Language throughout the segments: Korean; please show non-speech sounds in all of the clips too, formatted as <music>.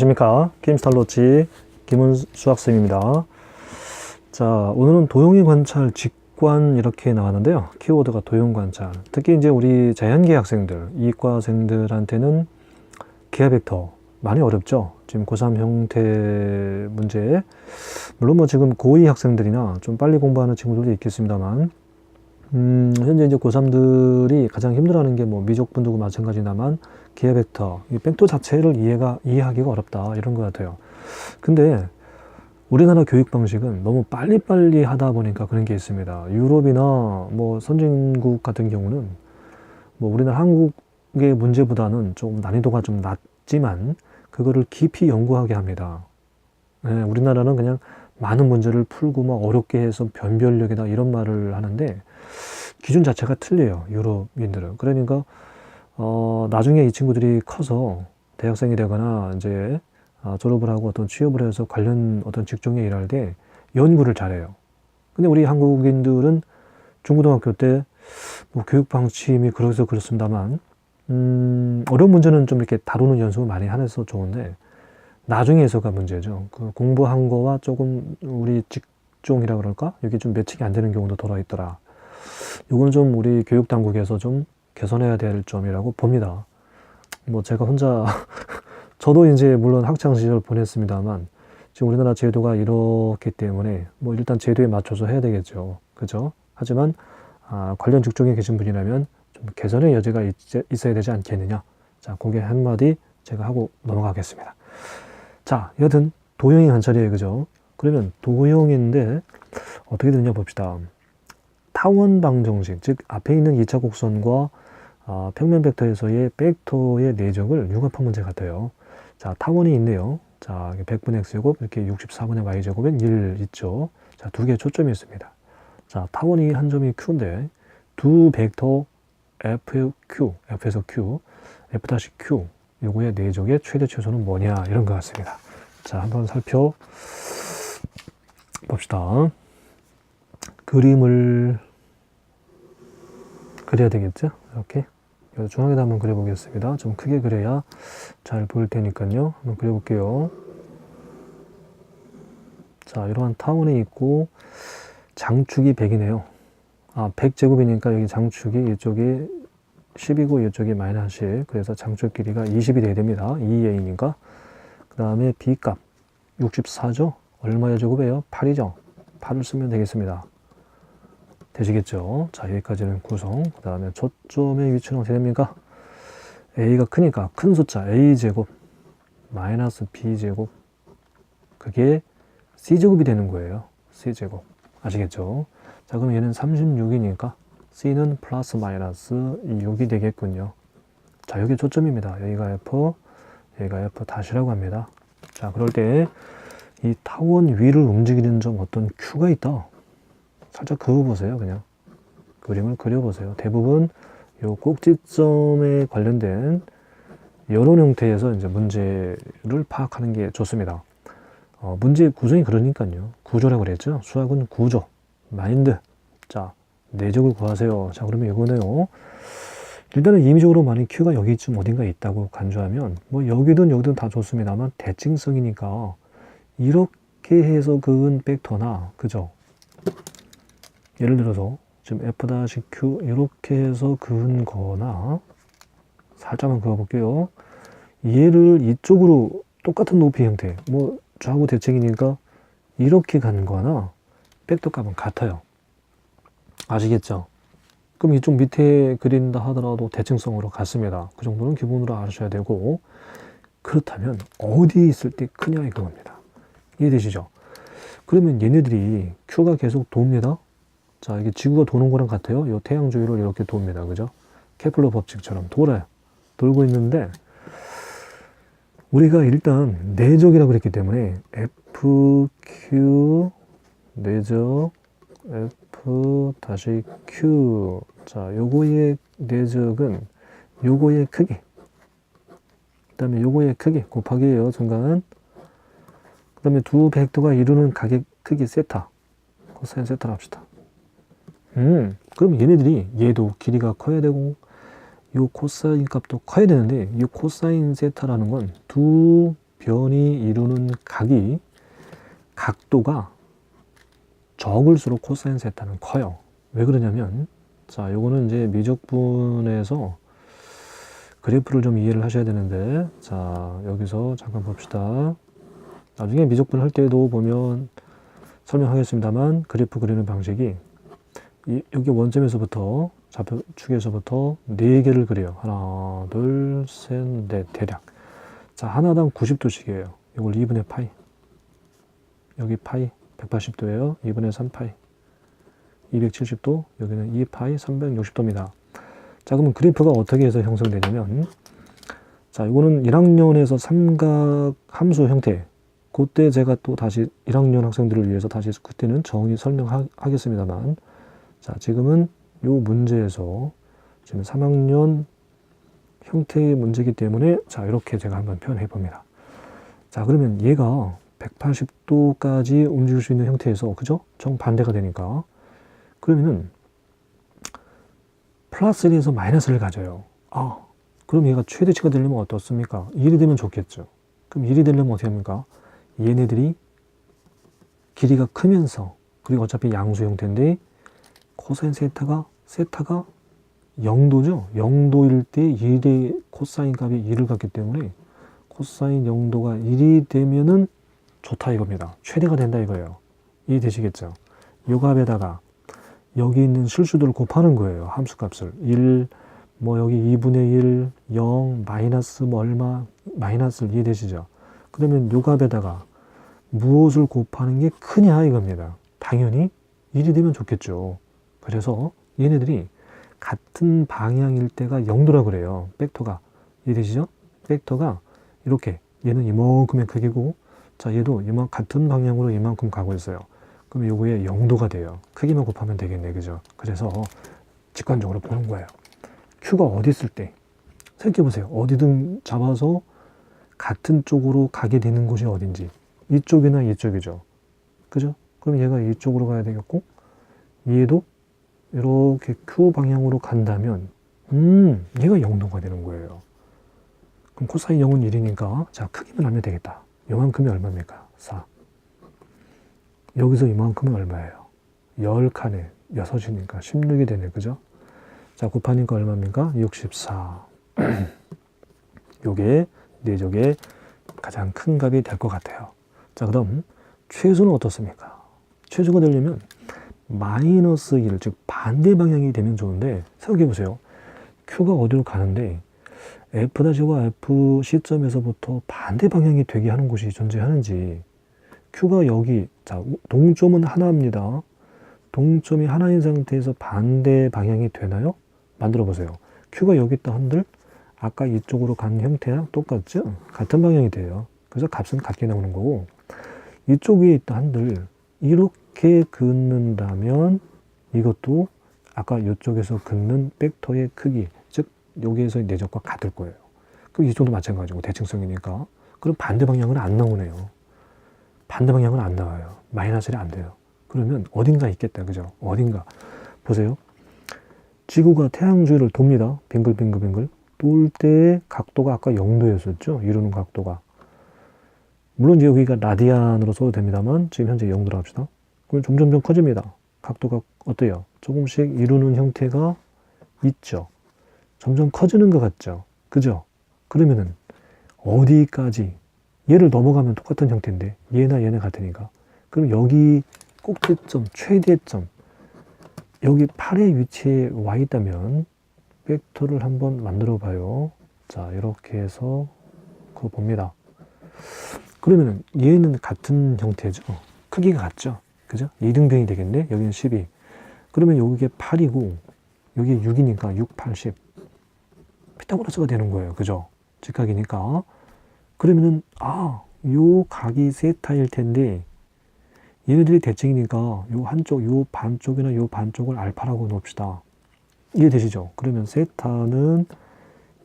안녕하십니까? 게임스탈로치 김은수 학생입니다. 자 오늘은 도형의 관찰 직관 이렇게 나왔는데요. 키워드가 도형 관찰. 특히 이제 우리 자연계 학생들 이과생들한테는 기하 벡터 많이 어렵죠? 지금 고3 형태 문제. 물론 뭐 지금 고2 학생들이나 좀 빨리 공부하는 친구들도 있겠습니다만 음, 현재 이제 고3들이 가장 힘들어하는 게 뭐 미적분도고 마찬가지나만 기하 벡터, 이 벡터 자체를 이해가, 이해하기가 어렵다, 이런 것 같아요. 근데 우리나라 교육 방식은 너무 빨리빨리 하다 보니까 그런 게 있습니다. 유럽이나 뭐 선진국 같은 경우는 뭐 우리나라 한국의 문제보다는 좀 난이도가 좀 낮지만 그거를 깊이 연구하게 합니다. 네, 우리나라는 그냥 많은 문제를 풀고 막 어렵게 해서 변별력이다 이런 말을 하는데 기준 자체가 틀려요. 유럽인들은. 그러니까 어, 나중에 이 친구들이 커서 대학생이 되거나 이제 아, 졸업을 하고 어떤 취업을 해서 관련 어떤 직종에 일할 때 연구를 잘해요. 근데 우리 한국인들은 중고등학교 때 뭐 교육 방침이 그래서 그렇습니다만 음, 어려운 문제는 좀 이렇게 다루는 연습을 많이 하면서 좋은데 나중에서가 문제죠. 그 공부한 거와 조금 우리 직종이라 그럴까? 이게 좀 매칭이 안 되는 경우도 들어 있더라. 이건 좀 우리 교육 당국에서 좀 개선해야 될 점이라고 봅니다. 뭐 제가 혼자 <laughs> 저도 이제 물론 학창 시절 보냈습니다만 지금 우리나라 제도가 이렇기 때문에 뭐 일단 제도에 맞춰서 해야 되겠죠. 그죠? 하지만 아, 관련 직종에 계신 분이라면 좀 개선의 여지가 있, 있어야 되지 않겠느냐. 자, 그게 한마디 제가 하고 넘어가겠습니다. 자, 여튼 도형이 관찰이에요. 그죠? 그러면 도형인데 어떻게 되느냐 봅시다. 타원 방정식, 즉 앞에 있는 2차 곡선과 아, 평면 벡터에서의 벡터의 내적을 융합한 문제 같아요. 자, 타원이 있네요. 자, 100분의 x제곱, 이렇게 64분의 y제곱엔 1 있죠. 자, 두 개의 초점이 있습니다. 자, 타원이 한 점이 q인데 두 벡터 f, q, f에서 q, f-q 요거의 내적의 최대 최소는 뭐냐 이런 것 같습니다. 자, 한번 살펴 봅시다. 그림을 그려야 되겠죠? 이렇게 중앙에다 한번 그려보겠습니다. 좀 크게 그려야 잘 보일 테니까요. 한번 그려볼게요. 자, 이러한 타원이 있고 장축이 100이네요. 아, 100제곱이니까 여기 장축이 이쪽이 10이고 이쪽이 마이너스 10. 그래서 장축 길이가 20이 돼야 됩니다. 2a니까. 그 다음에 b값 64죠? 얼마의 제곱이에요? 8이죠? 8을 쓰면 되겠습니다. 되시겠죠? 자, 여기까지는 구성. 그 다음에 초점의 위치는 어떻게 됩니까? a가 크니까 큰 숫자 a제곱 마이너스 b제곱 그게 c제곱이 되는 거예요. c제곱. 아시겠죠? 자, 그럼 얘는 36이니까 c는 플러스 마이너스 6이 되겠군요. 자, 여기 초점입니다. 여기가 f, 여기가 f 다시라고 합니다. 자, 그럴 때 이 타원 위를 움직이는 점 어떤 큐가 있다. 살짝 그어보세요. 그냥 그림을 그려보세요. 대부분 요 꼭지점에 관련된 여러 형태에서 이제 문제를 파악하는 게 좋습니다. 어, 문제 구성이 그러니까요. 구조라고 그랬죠. 수학은 구조, 마인드. 자, 내적을 구하세요. 자, 그러면 이거네요. 일단은 임의적으로 만약 큐가 여기쯤 어딘가 있다고 간주하면 뭐 여기든 여기든 다 좋습니다만 대칭성이니까 이렇게 해서 그은 벡터나 그죠? 예를 들어서 지금 f-q 이렇게 해서 그은 거나 살짝만 그어볼게요. 얘를 이쪽으로 똑같은 높이 형태 뭐 좌우 대칭이니까 이렇게 간 거나 벡터 값은 같아요. 아시겠죠? 그럼 이쪽 밑에 그린다 하더라도 대칭성으로 같습니다. 그 정도는 기본으로 아셔야 되고 그렇다면 어디에 있을 때 크냐 이거입니다. 이해되시죠? 그러면 얘네들이 Q가 계속 돕니다. 자, 이게 지구가 도는 거랑 같아요. 이 태양 주위를 이렇게 돕니다. 그죠? 케플러 법칙처럼 돌아요. 돌고 있는데 우리가 일단 내적이라고 그랬기 때문에 FQ 내적 F 다시 Q 자 요거의 내적은 요거의 크기 그 다음에 요거의 크기 곱하기예요 중간 그 다음에 두 벡터가 이루는 가격 크기 세타 코사인 세타를 합시다 음 그럼 얘네들이 얘도 길이가 커야 되고 요 코사인 값도 커야 되는데 이 코사인 세타라는 건 두 변이 이루는 각이 각도가 적을수록 코사인 세타는 커요. 왜 그러냐면 자, 요거는 이제 미적분에서 그래프를 좀 이해를 하셔야 되는데 자, 여기서 잠깐 봅시다. 나중에 미적분 할 때도 보면 설명하겠습니다만 그래프 그리는 방식이 이, 여기 원점에서부터 좌표 축에서부터 네 개를 그려요. 하나, 둘, 셋, 넷 대략. 자, 하나당 90도씩이에요. 이걸 2분의 파이. 여기 파이 180도예요. 2분의 3 파이. 270도, 여기는 2 파이 360도입니다. 자, 그러면 그래프가 어떻게 해서 형성되냐면 자, 이거는 1학년에서 삼각 함수 형태. 그때 제가 또 다시 1학년 학생들을 위해서 다시 그때는 정의 설명하겠습니다만 자, 지금은 요 문제에서 지금 3학년 형태의 문제이기 때문에 자, 이렇게 제가 한번 표현해 봅니다. 자, 그러면 얘가 180도까지 움직일 수 있는 형태에서 그죠? 정반대가 되니까 그러면은 플러스 1에서 마이너스를 가져요. 아, 그럼 얘가 최대치가 되려면 어떻습니까? 1이 되면 좋겠죠. 그럼 1이 되려면 어떻게 합니까? 얘네들이 길이가 크면서 그리고 어차피 양수 형태인데 코사인 세타가 세타가 0도죠. 0도일 때 1의 코사인 값이 1을 갖기 때문에 코사인 0도가 1이 되면은 좋다 이겁니다. 최대가 된다 이거예요. 이해되시겠죠? 요 값에다가 여기 있는 실수들을 곱하는 거예요. 함수 값을. 1, 뭐 여기 2분의 1, 0, 마이너스 뭐 얼마, 마이너스를 이해되시죠? 그러면 요 값에다가 무엇을 곱하는 게 크냐 이겁니다. 당연히 1이 되면 좋겠죠. 그래서 얘네들이 같은 방향일 때가 0도라 그래요. 벡터가. 이해되시죠? 벡터가 이렇게 얘는 이만큼의 크기고 자 얘도 이만 같은 방향으로 이만큼 가고 있어요. 그럼 요거에 0도가 돼요. 크기만 곱하면 되겠네. 그죠? 그래서 직관적으로 보는 거예요. Q가 어디 있을 때 생각해 보세요. 어디든 잡아서 같은 쪽으로 가게 되는 곳이 어딘지 이쪽이나 이쪽이죠. 그죠? 그럼 얘가 이쪽으로 가야 되겠고 얘도 이렇게 Q 방향으로 간다면 음 얘가 0도가 되는 거예요. 그럼 코사인 0은 1이니까 자 크기만 알면 되겠다. 요만큼이 얼마입니까? 4. 여기서 이만큼은 얼마예요? 10칸에 6이니까 16이 되네. 그죠? 자 곱하니까 얼마입니까? 64. <clears throat> 요게 내적의 가장 큰 값이 될 것 같아요. 자 그럼 최소는 어떻습니까? 최소가 되려면 마이너스 1, 즉 반대 방향이 되면 좋은데 생각해 보세요. Q가 어디로 가는데 F'와 F 시점에서부터 반대 방향이 되게 하는 곳이 존재하는지 Q가 여기 자 동점은 하나입니다. 동점이 하나인 상태에서 반대 방향이 되나요? 만들어 보세요. Q가 여기 있다 한들 아까 이쪽으로 간 형태랑 똑같죠? 같은 방향이 돼요. 그래서 값은 같게 나오는 거고 이쪽 에 있다 한들 이렇게 긋는다면 이것도 아까 이쪽에서 긋는 벡터의 크기 즉 여기에서의 내적과 같을 거예요. 그럼 이쪽도 마찬가지고 대칭성이니까 그럼 반대 방향은 안 나오네요. 반대 방향은 안 나와요. 마이너스 1이 안 돼요. 그러면 어딘가 있겠다. 그죠? 어딘가. 보세요. 지구가 태양 주위를 돕니다. 빙글빙글빙글. 돌때 각도가 아까 0도였었죠. 이루는 각도가. 물론 이제 여기가 라디안으로 써도 됩니다만 지금 현재 0도로 합시다. 그럼 점점점 커집니다. 각도가 어때요? 조금씩 이루는 형태가 있죠. 점점 커지는 것 같죠. 그죠? 그러면은 어디까지 얘를 넘어가면 똑같은 형태인데 얘나 얘네 같으니까 그럼 여기 꼭지점 최대점 여기 8의 위치에 와 있다면 벡터를 한번 만들어 봐요 자 이렇게 해서 그거 봅니다 그러면은 얘는 같은 형태죠 크기가 같죠 그죠 2등변이 되겠네 여기는 12 그러면 여기게 8이고 여기 6이니까 6, 80 피타고라스가 되는 거예요 그죠 직각이니까 그러면은 아, 요 각이 세타일 텐데 얘네들이 대칭이니까 요 한쪽, 요 반쪽이나 요 반쪽을 알파라고 놓읍시다. 이해되시죠? 그러면 세타는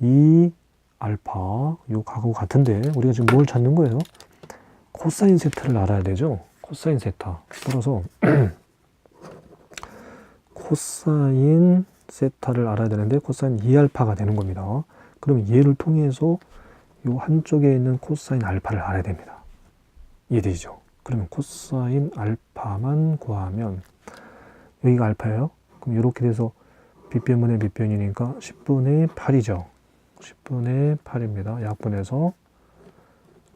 이 알파, 요 각하고 같은데 우리가 지금 뭘 찾는 거예요? 코사인 세타를 알아야 되죠? 코사인 세타. 따라서 <clears throat> 코사인 세타를 알아야 되는데 코사인 2알파가 되는 겁니다. 그럼 얘를 통해서 요 한쪽에 있는 코사인 알파를 알아야 됩니다. 이해되시죠? 그러면 코사인 알파만 구하면 여기가 알파예요. 그럼 이렇게 돼서 빗변분의 빗변이니까 10분의 8이죠. 10분의 8입니다. 약분해서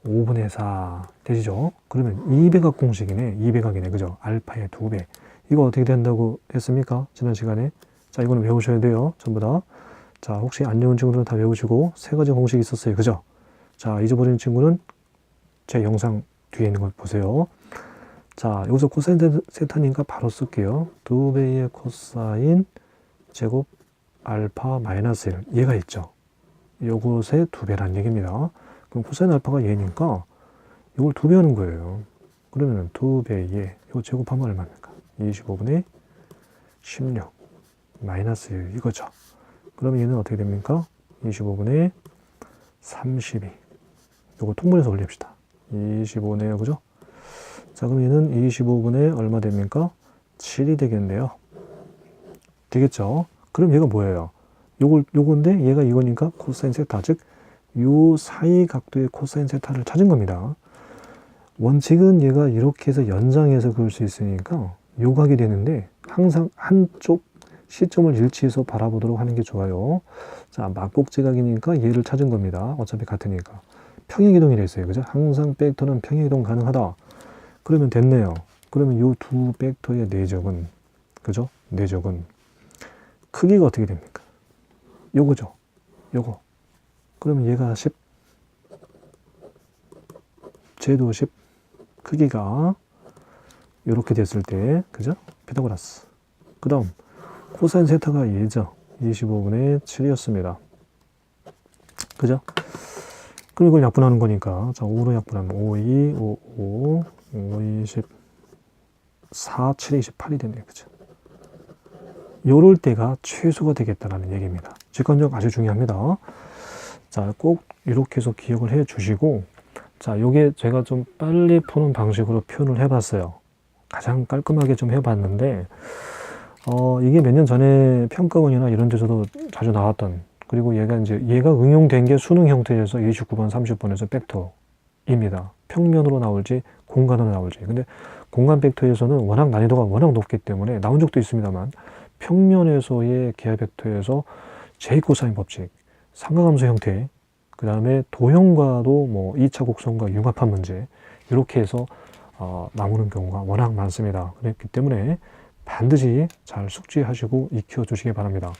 5분의 4 되시죠? 그러면 2배각 공식이네. 2배각이네. 그죠? 알파의 2배. 이거 어떻게 된다고 했습니까? 지난 시간에. 자, 이거는 외우셔야 돼요. 전부 다. 자, 혹시 안 외운 친구들은 다 외우시고 세 가지 공식이 있었어요. 그죠? 자, 잊어버린 친구는 제 영상 뒤에 있는 걸 보세요. 자, 여기서 코사인 세- 세타니까 바로 쓸게요. 두 배의 코사인 제곱 알파 마이너스 1. 얘가 있죠. 요것의 두 배란 얘기입니다. 그럼 코사인 알파가 얘니까 이걸 두 배 하는 거예요. 그러면 두 배에 이거 제곱하면 얼마입니까? 25분의 16 마이너스 1 이거죠. 그럼 얘는 어떻게 됩니까? 25분의 32 요거 통분해서 올립시다. 25네요. 그죠? 자, 그럼 얘는 25분의 얼마 됩니까? 7이 되겠네요. 되겠죠? 그럼 얘가 뭐예요? 요걸, 요건데 얘가 이거니까 코사인 세타, 즉, 요 사이 각도의 코사인 세타를 찾은 겁니다. 원칙은 얘가 이렇게 해서 연장해서 그을 수 있으니까 요각이 되는데 항상 한쪽 시점을 일치해서 바라보도록 하는 게 좋아요. 자, 막곡지각이니까 얘를 찾은 겁니다. 어차피 같으니까. 평행이동이 됐어요. 그죠? 항상 벡터는 평행이동 가능하다. 그러면 됐네요. 그러면 요 두 벡터의 내적은, 그죠? 내적은 크기가 어떻게 됩니까? 요거죠. 요거. 그러면 얘가 10, 쟤도 10, 크기가 이렇게 됐을 때, 그죠? 피타고라스. 그 다음, 코사인 세타가 얘죠. 25분의 7이었습니다. 그죠? 그럼 이걸 약분하는 거니까, 자, 5로 약분하면 5, 2, 5, 5, 5, 20, 4, 7, 28이 되네요. 그죠? 요럴 때가 최소가 되겠다라는 얘기입니다. 직관적 아주 중요합니다. 자, 꼭 이렇게 해서 기억을 해 주시고, 자, 요게 제가 좀 빨리 푸는 방식으로 표현을 해봤어요. 가장 깔끔하게 좀 해봤는데, 어, 이게 몇 년 전에 평가원이나 이런 데서도 자주 나왔던, 그리고 얘가 이제, 얘가 응용된 게 수능 형태에서 29번, 30번에서 벡터입니다. 평면으로 나올지, 공간으로 나올지. 근데 공간 벡터에서는 워낙 난이도가 워낙 높기 때문에 나온 적도 있습니다만, 평면에서의 기하 벡터에서 제이코사인 법칙, 삼각함수 형태, 그 다음에 도형과도 뭐 2차 곡선과 융합한 문제, 이렇게 해서 어, 나오는 경우가 워낙 많습니다. 그렇기 때문에 반드시 잘 숙지하시고 익혀 주시기 바랍니다.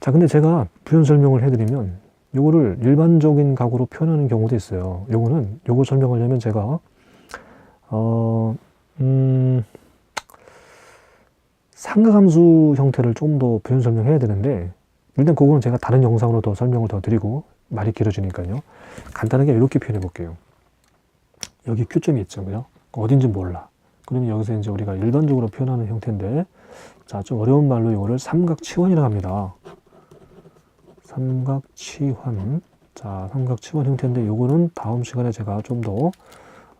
자, 근데 제가 부연 설명을 해드리면 요거를 일반적인 각으로 표현하는 경우도 있어요. 요거는 요거 설명하려면 제가 어, 음, 삼각함수 형태를 좀 더 부연 설명해야 되는데 일단 그거는 제가 다른 영상으로 더 설명을 더 드리고 말이 길어지니까요. 간단하게 이렇게 표현해 볼게요. 여기 Q점이 그죠? 어딘지 몰라. 그러면 여기서 이제 우리가 일반적으로 표현하는 형태인데, 자, 좀 어려운 말로 이거를 삼각치환이라고 합니다. 삼각치환. 자, 삼각치환 형태인데, 요거는 다음 시간에 제가 좀더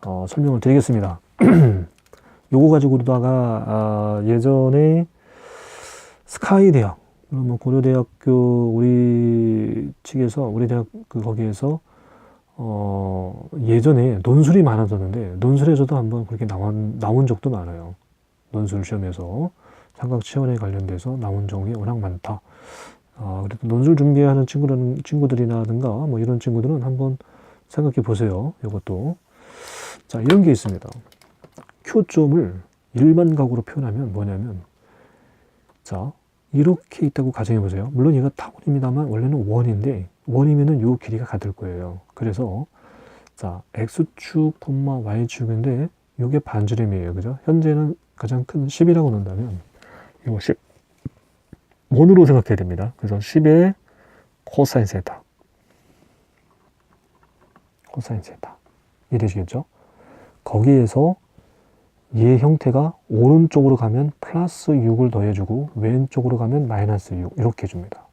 어, 설명을 드리겠습니다. <clears throat> 요거 가지고다가 아, 예전에 스카이 대학, 뭐 고려대학교 우리 측에서 우리 대학 그 거기에서 어 예전에 논술이 많아졌는데 논술에서도 한번 그렇게 나온 나온 적도 많아요. 논술 시험에서 삼각 치원에 관련돼서 나온 적이 워낙 많다. 아 그래도 논술 준비하는 친구들은 친구들이라든가 뭐 이런 친구들은 한번 생각해 보세요. 이것도 자 이런 게 있습니다. Q점을 일반 각으로 표현하면 뭐냐면 자 이렇게 있다고 가정해 보세요. 물론 얘가 타원입니다만 원래는 원인데 원이면은 요 길이가 같을 거예요. 그래서 자 x축, y축인데 요게 반지름이에요. 그죠? 현재는 가장 큰 10이라고 놓는다면 이거 10 원으로 생각해야 됩니다. 그래서 10의 코사인 세타 코사인 세타 이해되시겠죠? 거기에서 얘 형태가 오른쪽으로 가면 플러스 6을 더해주고 왼쪽으로 가면 마이너스 6 이렇게 해줍니다.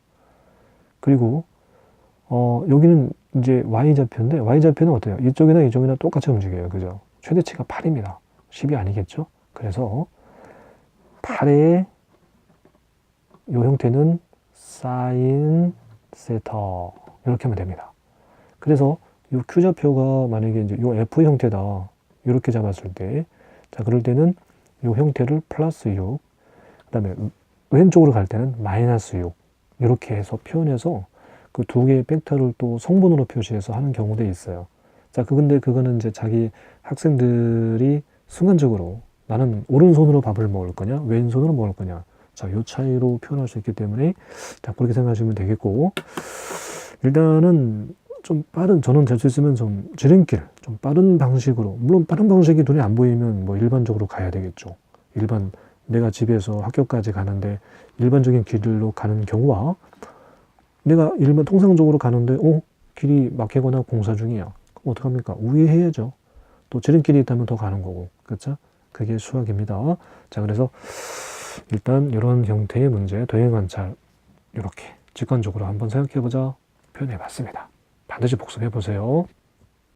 그리고 어, 여기는 이제 y좌표인데 y좌표는 어때요? 이쪽이나 이쪽이나 똑같이 움직여요. 그죠? 최대치가 8입니다. 10이 아니겠죠? 그래서 8의 이 형태는 사인 세터 이렇게 하면 됩니다. 그래서 이 Q좌표가 만약에 이제 요 F 형태다. 이렇게 잡았을 때, 자, 그럴 때는 요 형태를 플러스 6, 그 다음에 왼쪽으로 갈 때는 마이너스 6, 이렇게 해서 표현해서 그 두 개의 벡터를 또 성분으로 표시해서 하는 경우도 있어요. 자, 그 근데 그거는 이제 자기 학생들이 순간적으로 나는 오른손으로 밥을 먹을 거냐, 왼손으로 먹을 거냐. 자, 요 차이로 표현할 수 있기 때문에 자, 그렇게 생각하시면 되겠고 일단은 좀 빠른 저는 될수 있으면 좀 지름길 좀 빠른 방식으로 물론 빠른 방식이 눈에 안 보이면 뭐 일반적으로 가야 되겠죠. 일반 내가 집에서 학교까지 가는데 일반적인 길로 가는 경우와 내가 일반 통상적으로 가는데 어 길이 막히거나 공사 중이야. 그럼 어떡합니까? 우회해야죠. 또 지름길이 있다면 더 가는 거고 그렇죠? 그게 수학입니다. 자 그래서 일단 이런 형태의 문제 도형 관찰 이렇게 직관적으로 한번 생각해 보자 표현해 봤습니다. 반드시 복습해 보세요.